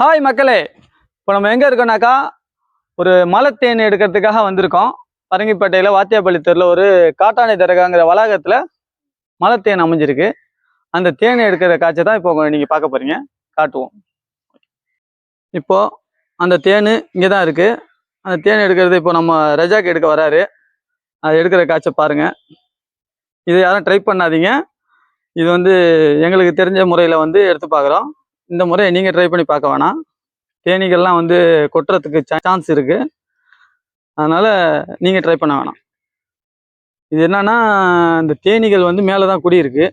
Hi மக்களே. இப்போ நம்ம எங்கே இருக்கோம்னாக்கா ஒரு மலை தேன் எடுக்கிறதுக்காக வந்திருக்கோம். பரங்கிப்பேட்டையில் வாத்தியாப்பள்ளி தெருவில் ஒரு காட்டாணி தரகாங்கிற வளாகத்தில் மலை தேன் அமைஞ்சிருக்கு. அந்த தேன் எடுக்கிற காட்சி தான் இப்போ நீங்கள் பார்க்க போகிறீங்க காட்டுவோம். இப்போது அந்த தேன் இங்கே தான் இருக்குது அந்த தேன் எடுக்கிறது இப்போ நம்ம ரஜாக்கு எடுக்க வராரு. அது எடுக்கிற காட்சை பாருங்கள் இதை யாரும் ட்ரை பண்ணாதீங்க. இது வந்து எங்களுக்கு தெரிஞ்ச முறையில் வந்து எடுத்து பார்க்குறோம். இந்த முறையை நீங்கள் ட்ரை பண்ணி பார்க்க வேணாம். தேனீகள்லாம் வந்து கொட்டுறதுக்கு சான்ஸ் இருக்குது அதனால் நீங்கள் ட்ரை பண்ண வேணாம். இது என்னன்னா இந்த தேனீகள் வந்து மேலே தான் குடியிருக்கு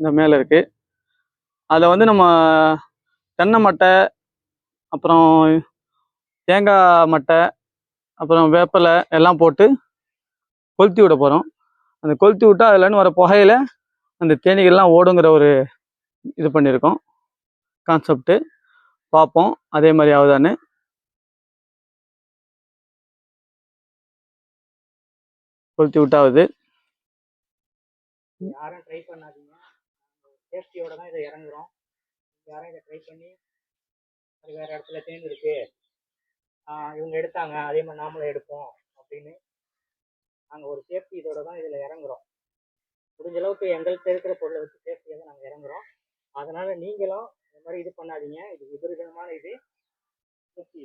இந்த மேலே இருக்குது அதில் வந்து நம்ம தென்னை மட்டை அப்புறம் தேங்காய் மட்டை அப்புறம் வேப்பிலை எல்லாம் போட்டு கொளுத்தி விட போகிறோம் அந்த கொளுத்தி விட்டால் அதுலன்னு வர புகையில அந்த தேனீகள்லாம் ஓடுங்கிற ஒரு இது பண்ணியிருக்கோம். கான்செப்ட்டு பார்ப்போம். அதே மாதிரி ஆகுதான்னு. கொளுத்தி விட்டாவது. யாரும் ட்ரை பண்ணாதீங்க. சேஃப்டியோட தான் இதை இறங்குறோம். யாரும் இதை ட்ரை பண்ணி அது வேற இடத்துல தேர்ந்துருக்கு. இவங்க எடுத்தாங்க. அதே மாதிரி நாமளும் எடுப்போம் அப்படின்னு. நாங்கள் ஒரு சேஃப்டி இதோட தான் இதில் இறங்குறோம். முடிஞ்ச அளவுக்கு எங்கள்கிட்ட இருக்கிற பொருளை வச்சு சேஃப்டியாக தான் நாங்கள் இறங்குறோம். அதனால நீங்களும் இந்த மாதிரி இது பண்ணாதீங்க. இது விபரீதமான இது. ஓகே.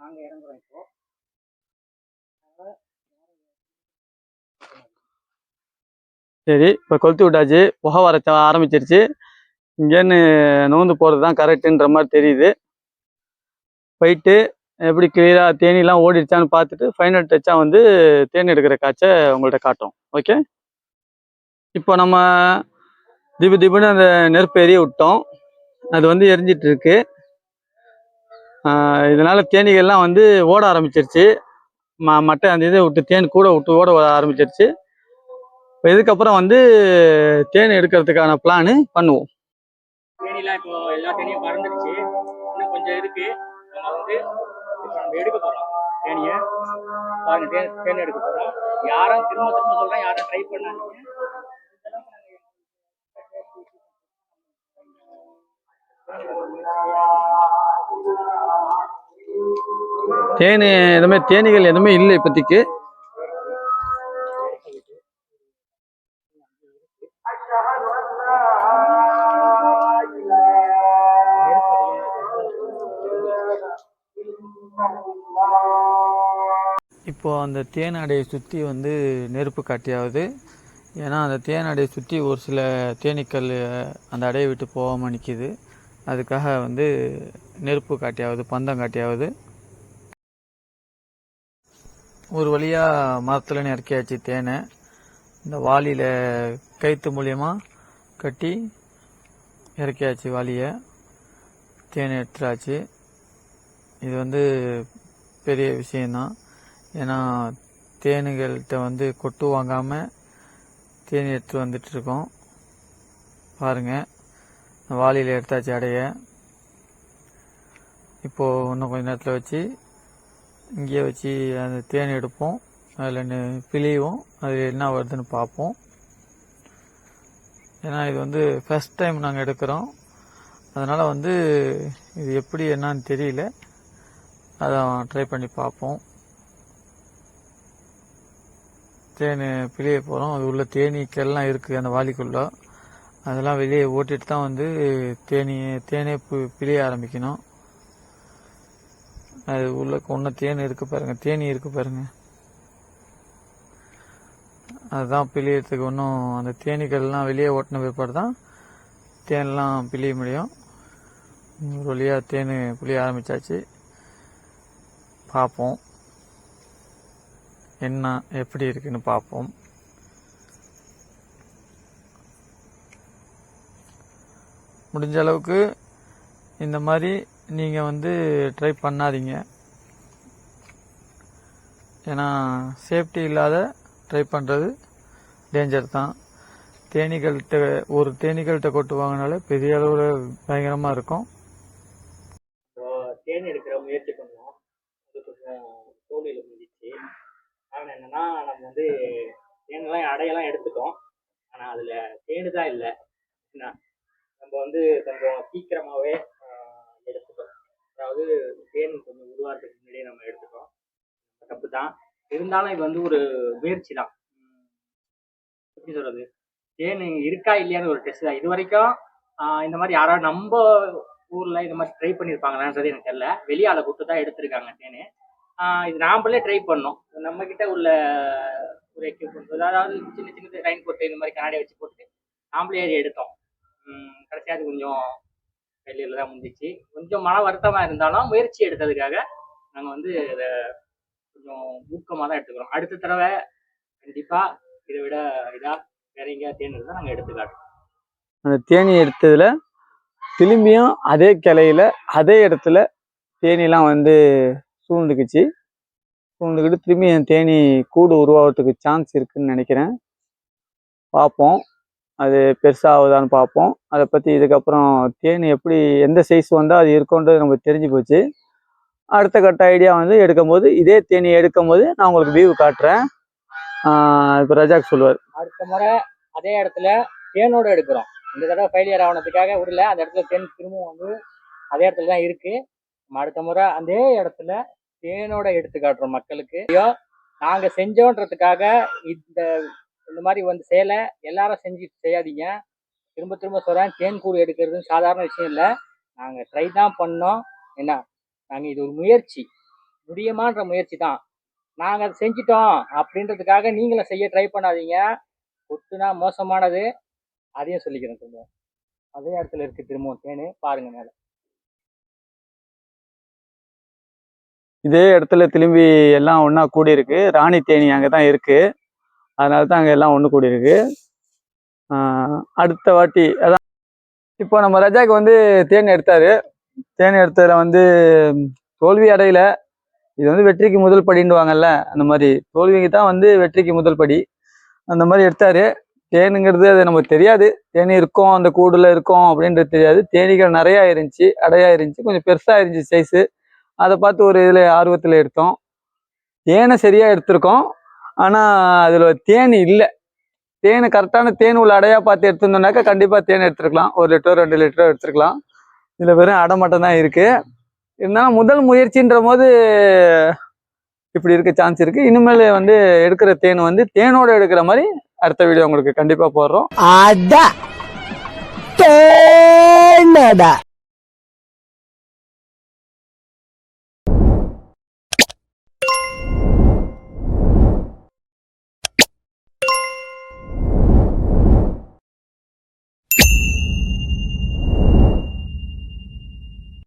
நாங்கள் இறங்குறோம் இப்போ. சரி இப்போ கொளுத்தி விட்டாச்சு. புகை வர ஆரம்பிச்சிருச்சு. இங்கேன்னு நோந்து போகிறது தான் கரெக்டுன்ற மாதிரி தெரியுது. போயிட்டு எப்படி கிளியராக தேனிலாம் ஓடிடுச்சான்னு பார்த்துட்டு ஃபைனல் டச்சாக வந்து தேன் எடுக்கிற காய்ச்சை உங்கள்கிட்ட காட்டும் ஓகே இப்போ நம்ம திபு திபுன்னு அந்த நெருப்பு எரிய விட்டோம். அது வந்து எரிஞ்சிட்டு இருக்கு இதனால தேனீகள்லாம் வந்து ஓட ஆரம்பிச்சிருச்சு. ம மட்டை அந்த இதை விட்டு தேன் கூட விட்டு ஓட ஆரம்பிச்சிருச்சு. இப்போ இதுக்கப்புறம் வந்து தேன் எடுக்கிறதுக்கான பிளானு பண்ணுவோம். தேனிலாம் இப்போ எல்லா தேனியும் இன்னும் கொஞ்சம் இருக்கு. நம்ம வந்து நம்ம எடுக்க பாருங்க தேன் தேன் எடுக்க யாரும் திரும்ப திரும்ப சொல்றேன் யாரும் ட்ரை பண்ணாதீங்க. தேனி எதுவுமே தேனிகள் எதுவுமே இல்லை இப்போதைக்கு. இப்போது அந்த தேன் அடையை சுற்றி வந்து நெருப்பு காட்டியாவது. ஏன்னா அந்த தேன் அடையை சுற்றி ஒரு சில தேனீக்கள் அந்த அடையை விட்டு போகாமல் நிற்கிது அதுக்காக வந்து நெருப்பு காட்டியாவது பந்தம் காட்டியாவது. ஒரு வழியாக மரத்தில் நெருக்கியாச்சு தேனை. இந்த வாலியில் கயிற்று மூலியமாக கட்டி இறக்கியாச்சு வாளியை. தேனை எடுத்துடாச்சு இது வந்து பெரிய விஷயந்தான் ஏன்னா தேனுகள்கிட்ட வந்து கொட்டு வாங்காமல் தேன் எடுத்து வந்துட்டுருக்கோம். பாருங்கள் வாளியில் எடுத்தாச்சு அடைய இப்போது இன்னும் கொஞ்ச நேரத்தில் வச்சு இங்கேயே வச்சு அந்த தேன் எடுப்போம். அதில் பிழிவோம். அது என்ன வருதுன்னு பார்ப்போம். ஏன்னா இது வந்து ஃபர்ஸ்ட் டைம் நாங்கள் எடுக்கிறோம். அதனால் வந்து இது எப்படி என்னன்னு தெரியல. அதை ட்ரை பண்ணி பார்ப்போம். தேன் பிழிய போகிறோம் அது உள்ள தேனீக்கெல்லாம் இருக்குது அந்த வாளிக்குள்ளே. அதெல்லாம் வெளியே ஓட்டிட்டு தான் வந்து தேனி தேனே பி- பிழிய ஆரம்பிக்கணும். அது உள்ள ஒன்று தேன் இருக்கு பாருங்க தேனி இருக்கு பாருங்க. அதுதான் பிழியறதுக்கு ஒன்றும் அந்த தேனீக்கள்லாம் வெளியே ஓட்டின பிற்பாடு தான் தேன்லாம் பிழிய முடியும். ஒரு வழியாக தேன் பிழிய ஆரம்பிச்சாச்சு. பார்ப்போம். என்ன எப்படி இருக்குன்னு பார்ப்போம். முடிஞ்ச அளவுக்கு இந்த மாதிரி நீங்கள் வந்து ட்ரை பண்ணாதீங்க. ஏன்னா சேஃப்டி இல்லாத ட்ரை பண்ணுறது டேஞ்சர் தான். தேனீகள்கிட்ட ஒரு தேனீகள்கிட்ட கொட்டு வாங்கினாலே பெரிய அளவில் பயங்கரமாக இருக்கும். தேன் எடுக்கிற முயற்சி பண்ணோம் அது கொஞ்சம் தோல்வியில் முடிஞ்சிச்சு. காரணம் என்னன்னா நம்ம வந்து தேனெல்லாம் அடையெல்லாம் எடுத்துட்டோம். ஆனால் அதில் தேனு தான் இல்லை. என்ன நம்ம வந்து கொஞ்சம் சீக்கிரமாகவே எடுத்துட்டோம் அதாவது தேன் கொஞ்சம் உருவாகிறதுக்கு முன்னாடியே நம்ம எடுத்துட்டோம் தப்பு தான். இருந்தாலும் இது வந்து ஒரு முயற்சி தான். எப்படி சொல்றது? தேன் இருக்கா இல்லையான்னு ஒரு டெஸ்ட் தான். இது வரைக்கும் இந்த மாதிரி யாராவது நம்ம ஊர்ல இந்த மாதிரி ட்ரை பண்ணியிருப்பாங்களான்றது எனக்கு தெரியல. வெளியால கொடுத்து தான் எடுத்திருக்காங்க தேனு. இது நாமளே ட்ரை பண்ணோம். நம்ம கிட்ட உள்ள ஒரு எக்யூப்மெண்ட் அதாவது சின்ன சின்ன லைன் போட்டு இந்த மாதிரி கண்ணாடி வச்சு போட்டு நாமளே ஏறி எடுத்தோம். கடைசியாக அது கொஞ்சம் வெளியில் தான் முடிஞ்சிச்சு. கொஞ்சம் மன வருத்தமாக இருந்தாலும் முயற்சி எடுத்ததுக்காக நாங்கள் வந்து இதை கொஞ்சம் ஊக்கமாக தான் எடுத்துக்கிறோம். அடுத்த தடவை கண்டிப்பாக இதை விட இதாக வேற எங்கேயாவது தேன் இருந்தால் நாங்கள் எடுத்து அந்த தேனி எடுத்ததில் திரும்பியும் அதே கிளையில் அதே இடத்துல தேனிலாம் வந்து சூழ்ந்துக்குச்சு. சூழ்ந்துக்கிட்டு திரும்பி என் தேனி கூடு உருவாகிறதுக்கு சான்ஸ் இருக்குன்னு நினைக்கிறேன். பார்ப்போம். அது பெருசாகுதான்னு பார்ப்போம். அதை பற்றி இதுக்கப்புறம் தேன் எப்படி எந்த சைஸ் வந்தால் அது இருக்குன்றது நமக்கு தெரிஞ்சு போச்சு. அடுத்த கட்ட ஐடியா வந்து எடுக்கும் போது இதே தேனி எடுக்கும்போது நான் உங்களுக்கு வியூ காட்டுறேன். இப்போ ரஜாக் சொல்லுவார். அடுத்த முறை அதே இடத்துல தேனோடு எடுக்கிறோம். இந்த தடவை ஃபெயிலியர் ஆனதுக்காக விடல. அந்த இடத்துல தேன் திரும்பவும் வந்து அதே இடத்துல தான் இருக்குது நம்ம அடுத்த முறை அதே இடத்துல தேனோட எடுத்து காட்டுறோம் மக்களுக்கு. ஐயோ நாங்கள் செஞ்சோன்றதுக்காக இந்த இந்த மாதிரி வந்து செய்யலை எல்லாரும் செஞ்சு செய்யாதீங்க. திரும்ப திரும்ப சொல்கிறேன் தேன் கூடு எடுக்கிறது சாதாரண விஷயம் இல்லை. நாங்கள் ட்ரை தான் பண்ணோம். என்ன? நாங்கள் இது ஒரு முயற்சி. முடியுமான்ற முயற்சி தான். நாங்கள் அதை செஞ்சிட்டோம் அப்படின்றதுக்காக நீங்களும் செய்ய ட்ரை பண்ணாதீங்க. ஒட்டுனா மோசமானது. அதையும் சொல்லிக்கிறேன் திரும்ப. அதே இடத்துல இருக்கு திரும்பவும் தேனு. பாருங்க மேல. இதே இடத்துல திரும்பி எல்லாம் ஒன்றா கூடி இருக்கு ராணி தேனி அங்கே தான் இருக்குது அதனால தான் அங்கே எல்லாம் ஒன்று கூடியிருக்கு. அடுத்த வாட்டி அதான் இப்போ நம்ம ரஜாக்கு வந்து தேன் எடுத்தாரு. தேன் எடுத்ததில் வந்து தோல்வி அடையில. இது வந்து வெற்றிக்கு முதல் படின்னுவாங்கல்ல அந்த மாதிரி. தோல்விக்கு தான் வந்து வெற்றிக்கு முதல் படி. அந்த மாதிரி எடுத்தாரு. தேனுங்கிறது அது நமக்கு தெரியாது. தேனி இருக்கும் அந்த கூடுல இருக்கும் அப்படின்றது தெரியாது. தேனீகள் நிறையா இருந்துச்சு அடையா இருந்துச்சு கொஞ்சம் பெருசாக இருந்துச்சு சைஸு அதை பார்த்து ஒரு இதில் ஆர்வத்தில் எடுத்தோம். தேனை சரியாக எடுத்திருக்கோம். ஆனால் அதில் தேன் இல்லை. தேன் கரெக்டான தேன் உள்ள அடையாக பார்த்து எடுத்துருந்தோம்னாக்கா கண்டிப்பாக தேன் எடுத்துருக்கலாம். ஒரு லிட்டர் ரெண்டு லிட்டர் எடுத்துருக்கலாம். இதில் வெறும் அடை மட்டும் தான் இருக்குது இருந்தாலும் முதல் முயற்சின்ற போது இப்படி இருக்க சான்ஸ் இருக்குது இனிமேல் வந்து எடுக்கிற தேன் வந்து தேனோட எடுக்கிற மாதிரி அடுத்த வீடியோ உங்களுக்கு கண்டிப்பாக போடுறோம். அட